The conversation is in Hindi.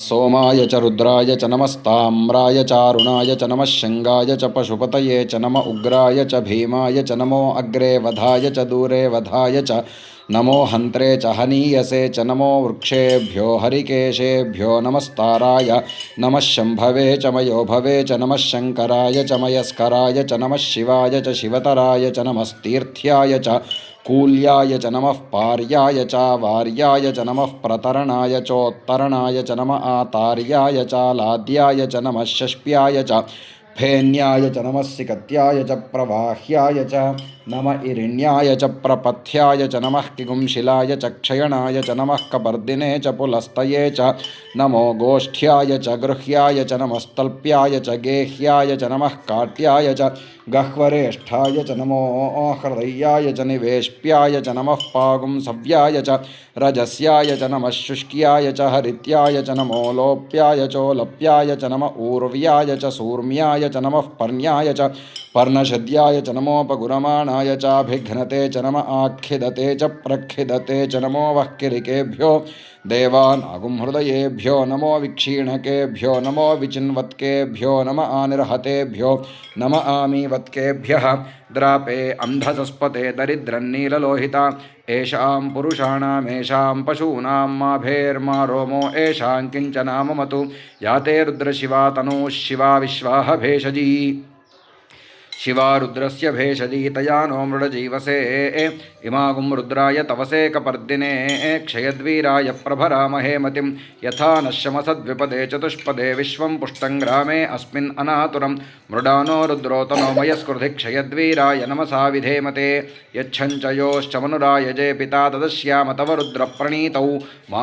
सोमाय च रुद्राय च नमस्ताम्राय चारुणाय च नमः शङ्गाय च पशुपतये च नम उग्राय च भीमाय च नमो अग्रे वधाय च दूरे वधाय च नमो हन्त्रे च हनीयसे च नमो वृक्षेभ्यो हरिकेशेभ्यो नमस्ताराय नमः शम्भवे च मयोभवे च नमः शङ्कराय च मयस्कराय च नमः शिवाय च शिवतराय च नमस्तीर्थ्याय च कूल्याय च नमः पार्याय च, वार्याय च नमः प्रतरणाय चोत्तरणाय च नम आतार्याय च, लाद्याय च नमः षष्प्याय च। फेन्याय च नमः सिकत्याय च प्रवाह्याय च नम इरिण्याय च प्रपथ्याय च नमः किगुंशिलाय च क्षयणाय च नमः कपर्दिने च पुलस्तये च नमो गोष्ठ्याय च गृह्याय च नमस्तल्प्याय च गेह्याय च नमः काट्याय च गह्वरेष्ठाय च नमो हृदयाय च निवेश्प्याय च नमः पागुंसव्याय च रजस्याय च नमः शुष्क्याय च हरित्याय च नमो लोप्याय चोलप्याय च नम ऊर्व्याय च सूर्म्याय च नमः पर्ण्याय च, पर्णशद्याय च नमोपगुरमाणाय चाभिघ्नते च नम आखिदते च प्रखिदते च नमो वह्किरिकेभ्यो देवानागुंहृदयेभ्यो नमो विक्षीणकेभ्यो, नमो विचिन्वत्केभ्यो, नम आनिर्हतेभ्यो, नम आमीवत्केभ्यः। द्रापे अन्धसस्पते दरिद्रन्नीललोहिता येषां पुरुषाणामेषां पशूनां माभेर्मा रोमो येषां रुद्रशिवा, तनूः शिवा, विश्वाह भेषजी। शिवा रुद्रस्य नो मृडजीवसे। इमागुं रुद्राय तवसे कपर्दिने। क्षयद्वीराय प्रभरामहे मतिं यथा नश्यमसद्विपदे चतुष्पदे विश्वं पुष्टं ग्रामे अस्मिन् अनातुरं। मृडानो रुद्रोतनो मयस्कृधि क्षयद्वीराय नमसा विधेमते। यच्छञ्च योश्च पिता तदस्याम तव रुद्रप्रणीतौ